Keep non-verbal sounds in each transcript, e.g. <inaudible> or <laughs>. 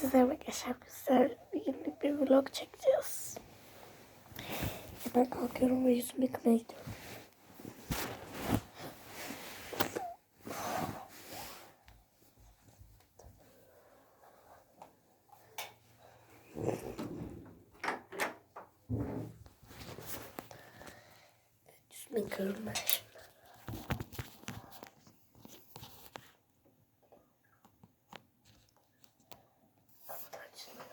size arkadaşlar güzel günlük bir vlog çekeceğiz. Ben kalkıyorum ve yüzümü yıkamaya gidiyorum. Yüzümü yıkıyorum ben şimdi. Kapı açılıyor.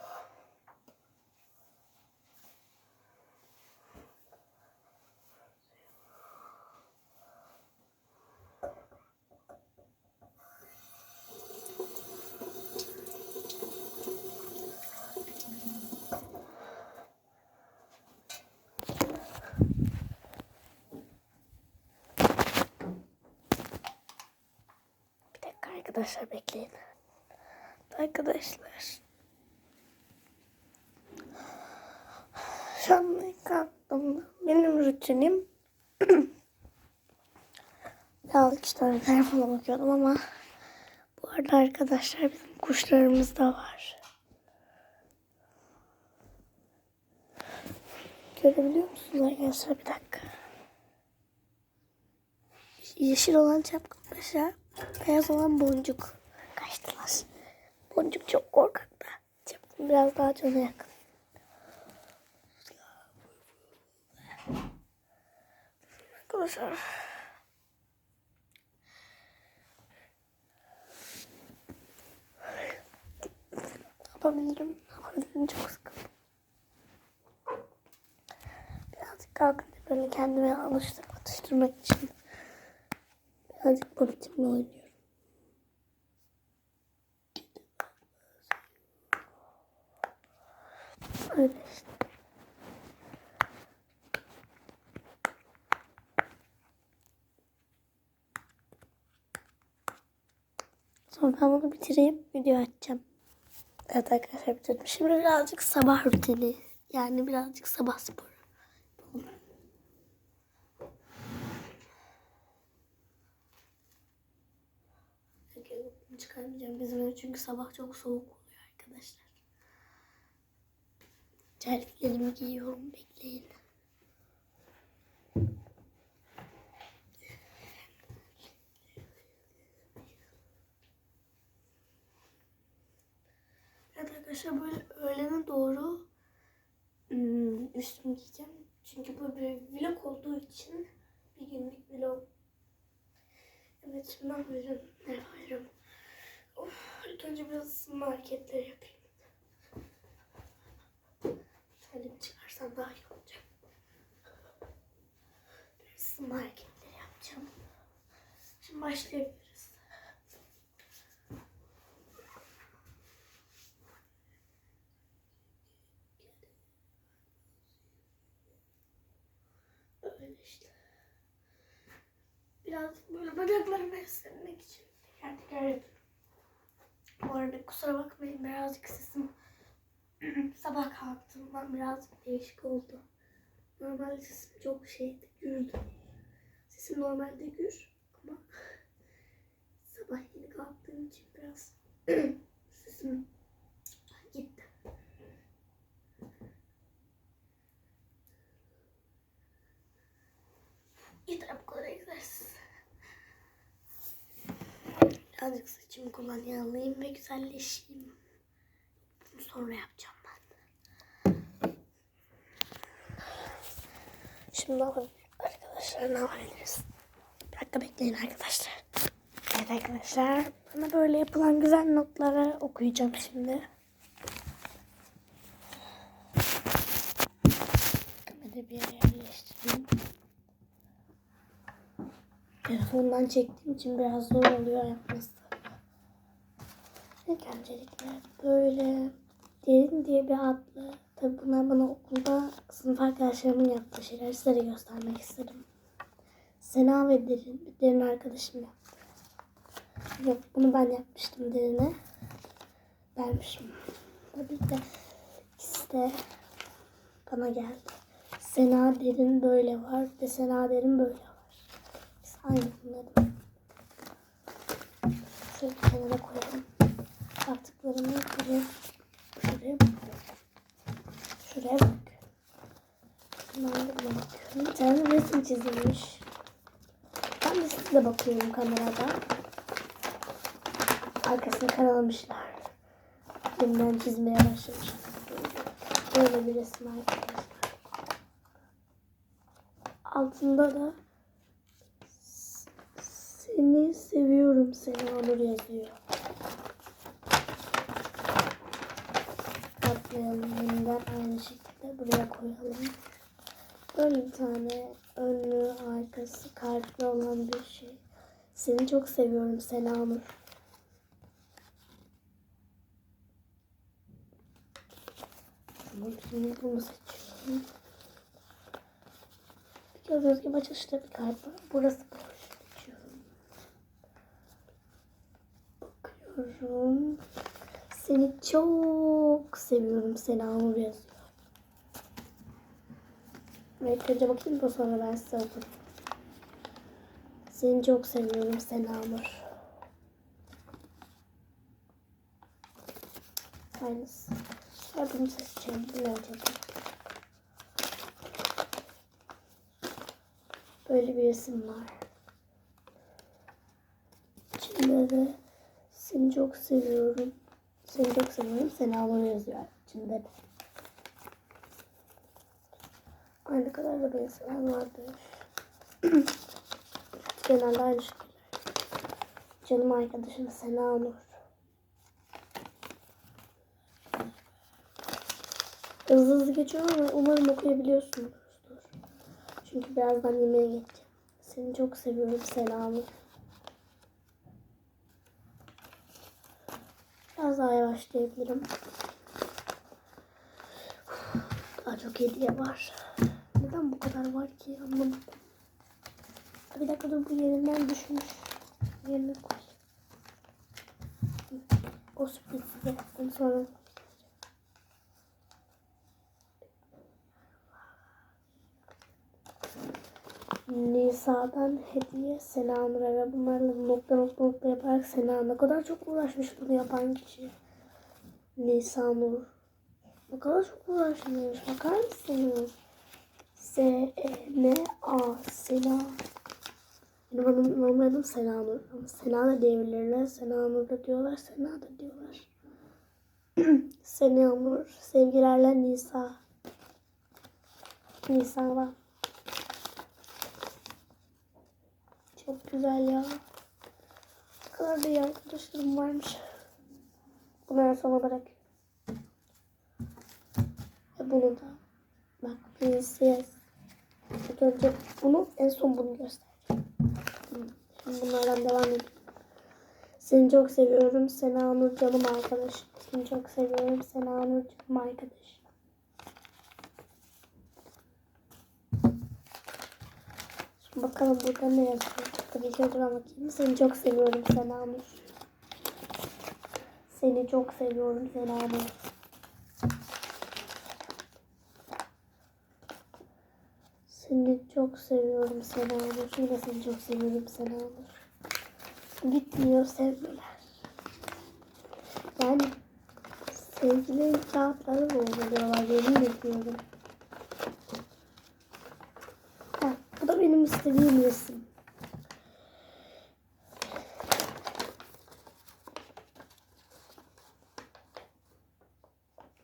Bir dakika arkadaşlar bekleyin. Arkadaşlar. An kalktım. Benim rutinim <clears throat> birazcık işte telefona bakıyordum ama bu arada arkadaşlar bizim kuşlarımız da var. Görebiliyor musunuz arkadaşlar? Bir dakika. Yeşil olan çapkın paşa, beyaz olan boncuk. Kaçtılar. Boncuk çok korkak da. Biraz daha cana yakın. Arkadaşlar. Yapabilirim. Yapabilirim çok sıkıldım. Birazcık kalkınca böyle kendime alıştırmak, atıştırmak için birazcık bu ritimle oynuyorum. Öyle işte. Sonra ben bunu bitireyim, video açacağım. Evet arkadaşlar bitirdim. Şimdi birazcık sabah rutini. Yani birazcık sabah sporu. Bunu çıkarmayacağım bizim ev çünkü sabah çok soğuk oluyor arkadaşlar. Terliklerimi giyiyorum bekleyin. Evet arkadaşlar böyle öğlene doğru hmm, üstümü giyeceğim. Çünkü bu bir vlog olduğu için bir günlük vlog. Evet şimdi ne? Ne yapacağım? Of, ilk önce biraz ısınma hareketleri yapayım. Terliğimi çıkarsam daha iyi olacak. Biraz ısınma hareketleri yapacağım. Şimdi başlayabiliriz. Öyle işte. Biraz böyle bacaklarımı esnemek için teker teker. Bu arada kusura bakmayın birazcık sesim <clears throat> sabah kalktığımdan birazcık değişik oldu. Normalde sesim çok şeydi, gürdü. Sesim normalde gür ama <laughs> sabah yeni kalktığım için biraz <clears throat> sesim gitti. Yeter bu kadar egzersiz. Birazcık saçımı kullanayım ve güzelleşeyim. Bunu sonra yapacağım ben. Şimdi ne yapalım? Arkadaşlar ne yapabiliriz? Bir dakika bekleyin arkadaşlar. Evet arkadaşlar. Bana böyle yapılan güzel notları okuyacağım şimdi. Kamerayı bir yere yerleştireyim. Telefondan çektiğim için biraz zor oluyor yapması. İlk öncelikle böyle derin diye bir adlı. Tabi bunlar bana okulda sınıf arkadaşlarımın yaptığı şeyler size göstermek istedim. Sena ve Derin, Derin arkadaşım yaptı. Yok bunu ben yapmıştım Derin'e. Vermişim. Tabii de ikisi bana geldi. Sena Derin böyle var ve Sena Derin böyle Hayır bunları. Şöyle kenara koyalım. Baktıklarımı buraya, şuraya bakıyorum. Şuraya bakıyorum. Ben de bakıyorum. Bir tane resim çizilmiş. Ben de size bakıyorum kamerada. Arkasını karalamışlar. Yeniden çizmeye başlamışlar. Böyle bir resim arkadaşlar. Altında da seni seviyorum seni Onur yazıyor. Katlayalım yeniden aynı şekilde buraya koyalım. Böyle bir tane önlü arkası kartlı olan bir şey. Seni çok seviyorum Selamur. Tamam şimdi bunu seçiyorum. Gördüğünüz gibi açılışta bir kart var. Burası boş. Seçiyorum. Bakıyorum. Seni çok seviyorum Selamur yazıyor. Ve önce bakayım da sonra ben size okuyayım. Seni çok seviyorum Selamur. Aynısı. Ben bunu seçeceğim. Bu ne acaba? Böyle bir resim var. İçinde de seni çok seviyorum. Seni çok seviyorum. Selamur yazıyor içinde de. Aynı kadar da benzeyen vardır. <clears throat> Genelde aynı şeyler. Canım arkadaşım Selamur. Hızlı hızlı geçiyorum ama umarım okuyabiliyorsunuzdur. Çünkü birazdan yemeğe geçeceğim. Seni çok seviyorum Selamur. Biraz daha yavaşlayabilirim. Daha çok hediye var. Neden bu kadar var ki anlamadım. Bir dakika dur bu yerinden düşmüş. Yerine koy. O sürpriz size. Sonra Nisa'dan hediye selamlar ve bunlarla nokta nokta nokta yaparak selam. Ne kadar çok uğraşmış bunu yapan kişi. Nisa Nur. Ne kadar çok uğraşmış. Bakar mısınız? S E N A Sena. Benim adım normal adım Sena Nur. Ama Sena da diyebilirler. Sena Nur da diyorlar. Sena da diyorlar. <clears throat> Sena Nur. Sevgilerle Nisa. Nisa'dan. Çok güzel ya. Ne kadar da iyi arkadaşlarım varmış. Bunu en sona bırak. Ve bunu da. Bak yaz. İlk önce bunu en son bunu göstereceğim. Şimdi bunlardan devam edelim. Seni çok seviyorum. Sena Nur canım arkadaşım. Seni çok seviyorum. Sena Nur canım arkadaşım. Bakalım burada ne yazıyor. Tabii ben bakayım. Seni çok seviyorum Sena Nur. Seni çok seviyorum Sena Nur. Seni çok seviyorum Sena Nur. Yine seni çok seviyorum Sena Nur. Bitmiyor sevmeler. Yani sevgilerin kağıtları mı oluyorlar yemin ediyorum. Ha, bu da benim istediğim resim.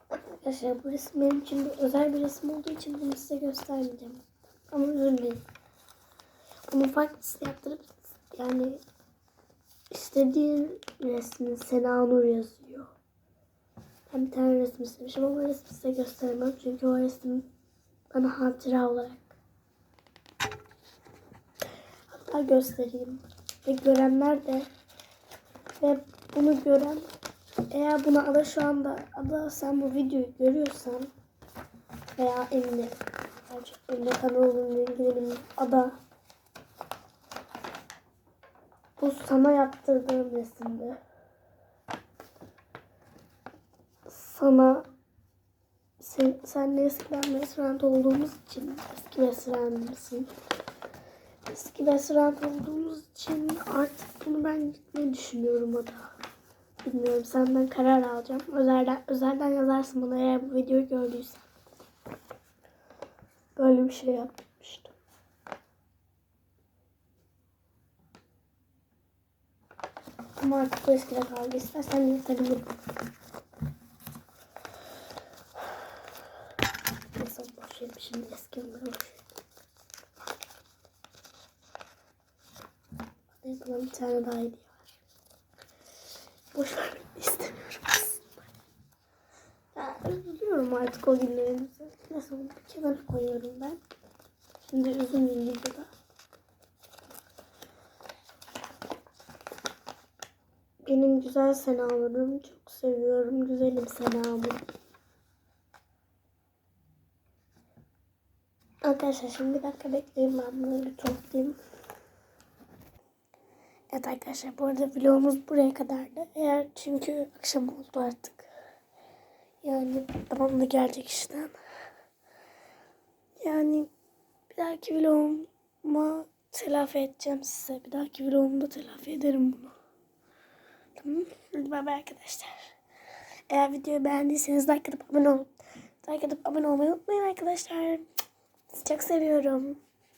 Arkadaşlar bu resim benim için bir özel bir resim olduğu için bunu size göstermeyeceğim. Ama üzülmeyin. Bunu farklısı yaptırıp yani istediğin resmin Sena Nur yazıyor. Ben bir tane resim istemişim ama o resmi size gösteremem. Çünkü o resim bana hatıra olarak. Hatta göstereyim. Ve görenler de. Ve bunu gören eğer buna Ada şu anda Ada sen bu videoyu görüyorsan veya Emine gerçi Emine kanalımla ilgili benim Ada bu sana yaptırdığım resimde. Sana sen, senle eskiden restoran olduğumuz için eski restoranımızın eskiden rahat olduğumuz için artık bunu ben gitmeyi düşünüyorum o da. Bilmiyorum senden karar alacağım. Özelden, özelden yazarsın bana eğer bu videoyu gördüysen. Böyle bir şey yapmıştım. Ama artık bu eskide kaldı. İstersen yırtabilirim. Nasıl boşayım şimdi eski onları boşayım. Hadi bana bir tane daha hediye var. Boş vermek istemiyorum aslında. Ya, üzülüyorum artık o günlerimizi. Nasıl oldu? Kenara koyuyorum ben. Şimdi üzülmeyeyim videoda. Benim güzel senalarım. Çok seviyorum. Güzelim senamı. Arkadaşlar şimdi bir dakika bekleyin. Ben bunları bir toplayayım. Evet arkadaşlar bu arada vlogumuz buraya kadardı. Eğer çünkü akşam oldu artık. Yani babam da gelecek işten. Yani bir dahaki vloguma telafi edeceğim size. Bir dahaki vlogumda telafi ederim bunu. Tamam. Hadi bay arkadaşlar. Eğer videoyu beğendiyseniz like atıp abone olun. Like atıp abone olmayı unutmayın arkadaşlar. Sizi çok seviyorum.